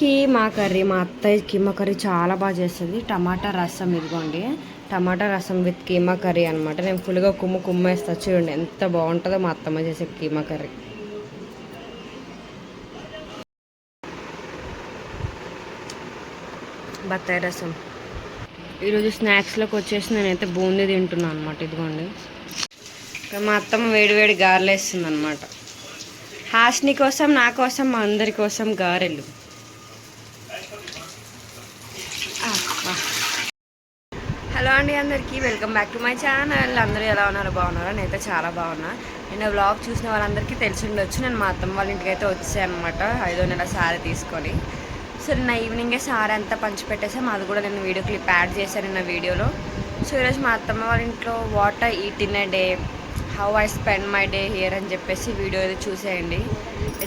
Keema curry మా అత్తయ్య keema curry చాలా బాగా చేస్తుంది. టమాటా రసం ఇదిగోండి. టమాటా రసం విత్ కీమా కర్రీ అనమాట నేను ఫుల్గా కుమ్ము కుమ్మేస్తా. చూడండి ఎంత బాగుంటుందో మా అత్తమ్మ చేసే కీమా కర్రీ. బత్తాయి రసం. ఈరోజు స్నాక్స్లోకి వచ్చేసి నేనైతే బూందీ తింటున్నాను అనమాట ఇదిగోండి. మా అత్తమ్మ వేడి వేడి గారెలు వేస్తుంది అనమాట హాస్ని కోసం నా కోసం మా అందరి కోసం గారెలు. హలో అండి అందరికీ welcome back to my channel. అందరూ ఎలా ఉన్నారు? బాగున్నారా? నేనైతే చాలా బాగున్నా. నేను వ్లాగ్ చూసిన వాళ్ళందరికీ తెలిసి ఉండొచ్చు. నేను మా అత్తమ్మ వాళ్ళ ఇంటికి అయితే వచ్చాను అనమాట ఐదో నెల సారీ తీసుకొని. సో నిన్న ఈవినింగే సారీ అంతా పంచిపెట్టేసాం అది కూడా నేను వీడియో క్లిప్ యాడ్ చేశాను నిన్న వీడియోలో. సో ఈరోజు మా అత్తమ్మ వాళ్ళ ఇంట్లో what I eat in a day how I spend my day here అని చెప్పేసి వీడియో అయితే చూసేయండి.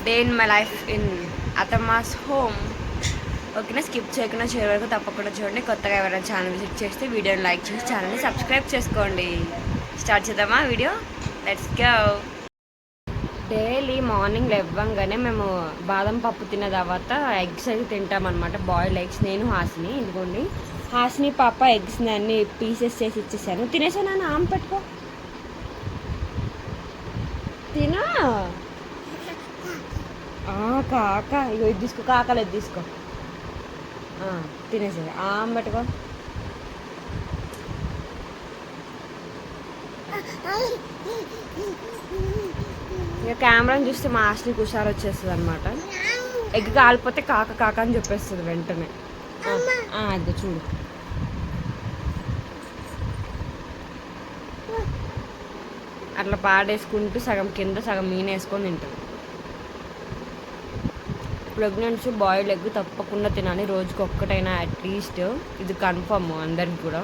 Day in my life in అతమ్మాస్ home ఓకేనా? స్కిప్ చేయకుండా చివరి వరకు తప్పకుండా చూడండి. కొత్తగా ఎవరైనా ఛానల్ విజిట్ చేస్తే వీడియోని లైక్ చేసి ఛానల్ని సబ్స్క్రైబ్ చేసుకోండి. స్టార్ట్ చేద్దామా video? Let's go daily morning లేవగానే మేము బాదం పప్పు తిన్న తర్వాత ఎగ్స్ అయితే తింటామన్నమాట. Boiled eggs. నేను హాసిని. ఇదిగోండి. హాసిని పాప ఎగ్స్ అన్ని పీసెస్ చేసి ఇచ్చేసాను తినేసాను ఆమె పెట్టుకో. తినా? కాక. ఇగో ఇది తీసుకో. కాకలేదు తీసుకో. తినేసింది. తినేసే ఇక కెమెరాని చూస్తే మా ఆస్ట్ని హుషారు వచ్చేస్తుంది అనమాట ఎగ్ కాలిపోతే కాక కాక అని చెప్పేస్తుంది వెంటనే. అది చూడు. అట్లా పాడేసుకుంటూ సగం కింద సగం మీన వేసుకొని తింటుంది. ప్రెగ్నెన్సీ బాయిల్డ్ ఎగ్ తప్పకుండా తినాలి. రోజుకి ఒక్కటైనా అట్లీస్ట్ ఇది కన్ఫర్మ్ అందరికి కూడా.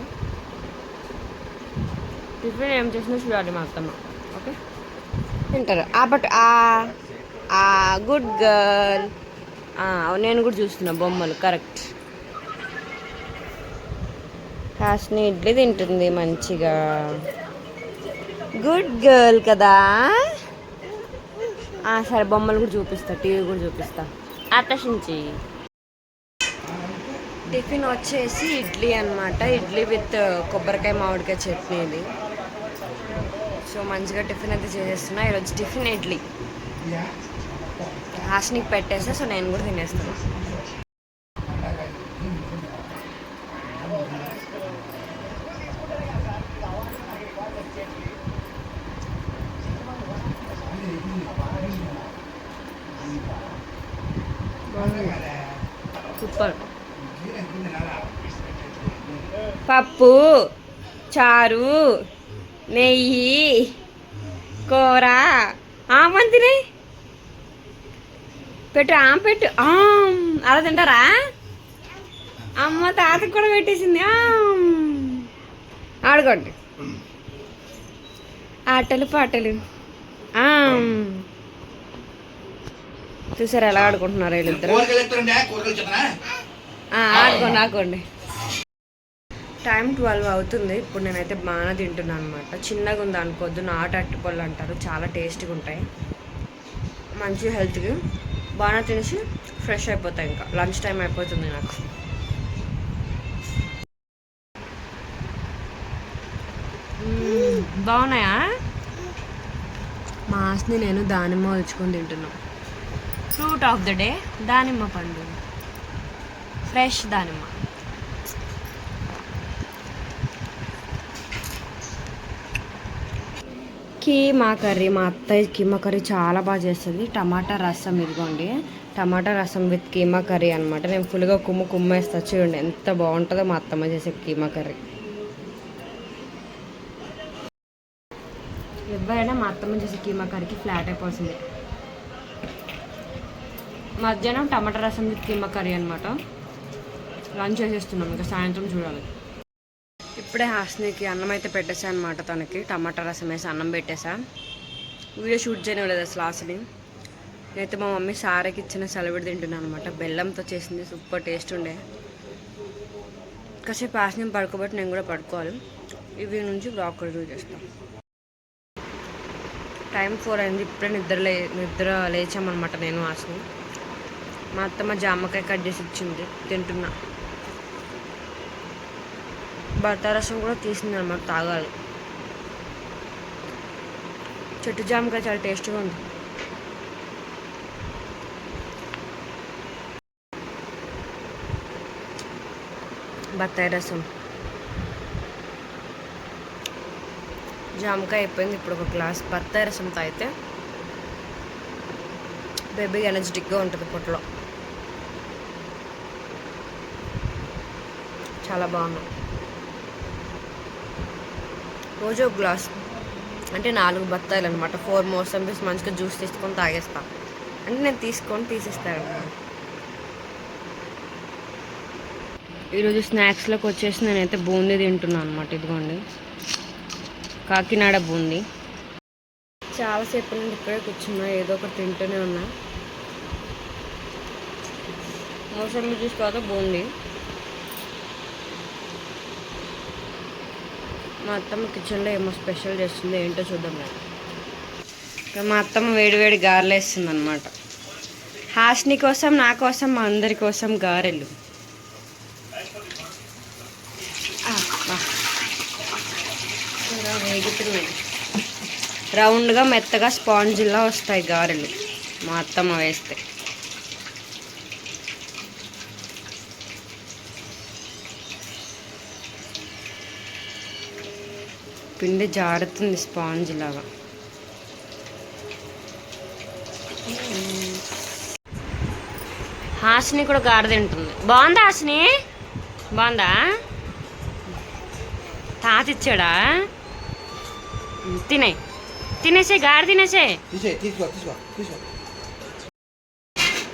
టిఫిన్ ఏం చేసినా చూడాలి మా అత్తమ్మ. ఓకే తింటారు. ఆ బట్ ఆ గుడ్ గర్ల్ నేను కూడా చూస్తున్నా బొమ్మలు. కరెక్ట్ కాస్ట్ని ఇడ్లీ తింటుంది మంచిగా. గుడ్ గర్ల్ కదా. సరే బొమ్మలు కూడా చూపిస్తా. టీవీ కూడా చూపిస్తా. ఆకర్షించి టిఫిన్ వచ్చేసి ఇడ్లీ అన్నమాట. ఇడ్లీ విత్ కొబ్బరికాయ మామిడికాయ చట్నీ ఇది సో మంచిగా టిఫిన్ అయితే చేసేస్తున్నా. ఈరోజు టిఫిన్ ఇడ్లీ. హాస్నికి పెట్టేసా సో నేను కూడా తినేస్తాను సూపర్. పప్పు చారు నెయ్యి కూర. ఆమంతిని పెట్టు ఆమె పెట్టు. ఆమ్. అలా తింటారా? అమ్మ తాతకు కూడా పెట్టేసింది. ఆమ్. ఆడుకోండి. ఆటలు పాటలు. ఆమ్. చూసారా ఎలా ఆడుకుంటున్నారు వీళ్ళిద్దరు? ఆడుకోండి ఆడుకోండి. టైం ట్వెల్వ్ అవుతుంది. ఇప్పుడు నేనైతే బాగా తింటున్నాను అనమాట చిన్నగా ఉంది అనుకోవద్దు. నాటు అట్టుపళ్ళు అంటారు. చాలా టేస్ట్గా ఉంటాయి. మంచి హెల్త్కి బాగా తినేసి ఫ్రెష్ అయిపోతాయి ఇంకా. లంచ్ టైం అయిపోతుంది నాకు. బాగున్నాయా? మా ఆస్ని నేను దానిమ్మ వచ్చుకొని తింటున్నాను ఫ్రూట్ ఆఫ్ ద డే దానిమ్మ పండు. ఫ్రెష్ దానిమ్మ. కీమా కర్రీ మా అత్తయ్య కీమా కర్రీ చాలా బాగా చేస్తుంది. టమాటా రసం ఇదిగోండి. టమాటా రసం విత్ కీమా కర్రీ అనమాట నేను ఫుల్గా కుమ్ము కుమ్మేస్తా. చూడండి ఎంత బాగుంటుందో మా అత్తమ్మ చేసే కీమా కర్రీ. ఎవరైనా మా అత్తమ్మ చేసే కీమా కర్రీకి ఫ్లాట్ అయిపోతుంది మధ్యాహ్నం టమాటా రసం కిమ్మ కర్రీ అనమాట లంచ్ చేసేస్తున్నాం ఇంకా సాయంత్రం చూడాలి. ఇప్పుడే హాస్నికి అన్నం అయితే పెట్టేసా అనమాట తనకి. టమాటా రసం వేసి అన్నం పెట్టేసా. వీడియో షూట్ చేయలేదు అసలు అసలు నేనైతే మా మమ్మీ సారకి ఇచ్చిన సెలవిడి తింటున్నాను అనమాట బెల్లంతో చేసింది సూపర్ టేస్ట్ ఉండే. కాసేపు హాస్ని పడుకోబట్టి నేను కూడా పడుకోవాలి. ఇవి నుంచి బ్లాక్ కూడా చేస్తాం టైం ఫోర్ అయింది ఇప్పుడే నిద్ర లే నిద్ర లేచామన్నమాట నేను హాస్ని. మా అత్తమ్మ జామకాయ కట్ చేసి ఇచ్చింది. తింటున్నా. బత్తాయి రసం కూడా తీసింది అనమాట తాగాలి. చెట్టు జామకాయ చాలా టేస్ట్గా ఉంది. బత్తాయి రసం. జామకాయ అయిపోయింది ఇప్పుడు ఒక గ్లాస్. బత్తాయి రసం తాగితే బేబీ ఎనర్జెటిక్గా ఉంటుంది పొట్టలో. చాలా బాగున్నాయి. రోజు ఒక గ్లాస్ అంటే నాలుగు బత్తాయిలు అనమాట ఫోర్ మోసంబీస్ మంచిగా జ్యూస్ తీసుకొని తాగేస్తా. అంటే నేను తీసుకొని తీసిస్తాను. ఈరోజు స్నాక్స్లోకి వచ్చేసి నేనైతే బూందీ తింటున్నాను అనమాట ఇదిగోండి. కాకినాడ బూందీ. చాలాసేపు నుండి ఇక్కడే కూర్చున్నా ఏదో ఒకటి తింటూనే ఉన్నా. మోసం జ్యూస్ తర్వాత బూందీ. మా అత్తమ్మ కిచెన్లో ఏమో స్పెషల్ చేస్తుంది ఏంటో చూద్దాం నేను ఇక్కడ మా అత్తమ్మ వేడివేడి గారెలు వేస్తుంది అనమాట హాస్ని కోసం నా కోసం మా అందరి కోసం గారెలు. వేగుతున్నాయి. రౌండ్గా మెత్తగా స్పాంజిలా వస్తాయి గారెలు మా అత్తమ్మ వేస్తే. పిండి జారుతుంది స్పాంజ్ లాగా. హాసిని కూడా గార తింటుంది. బాగుందా హాసిని? బాగుందా? తాత ఇచ్చాడా? తినే. తినేసే గారె తినేసే.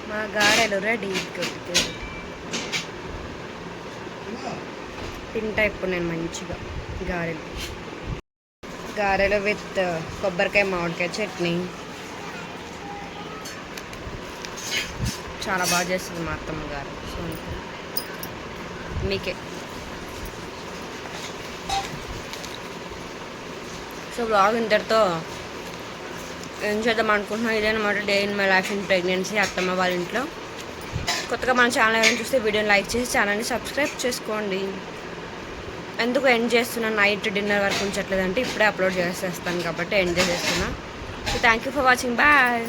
మా గారెలు రెడీ తింటా ఇప్పుడు నేను మంచిగా గారెలు. గారెలు విత్ కొబ్బరికాయ మామిడికాయ చట్నీ. చాలా బాగా చేస్తుంది మా అత్తమ్మ గారు. సో మీకే. సో బ్లాగ్ ఇంతటితో ఏం చేద్దాం అనుకుంటున్నాం? ఇదేనమాట day in my life in pregnancy అత్తమ్మ వాళ్ళ ఇంట్లో. కొత్తగా మన ఛానల్ ఏమైనా చూస్తే వీడియోని లైక్ చేసి ఛానల్ని సబ్స్క్రైబ్ చేసుకోండి. ఎందుకు ఎండ్ చేస్తున్నా? నైట్ డిన్నర్ వరకు ఉంచట్లేదంటే ఇప్పుడే అప్లోడ్ చేసేస్తాను కాబట్టి ఎండ్ చేసేస్తున్నాను so thank you for watching bye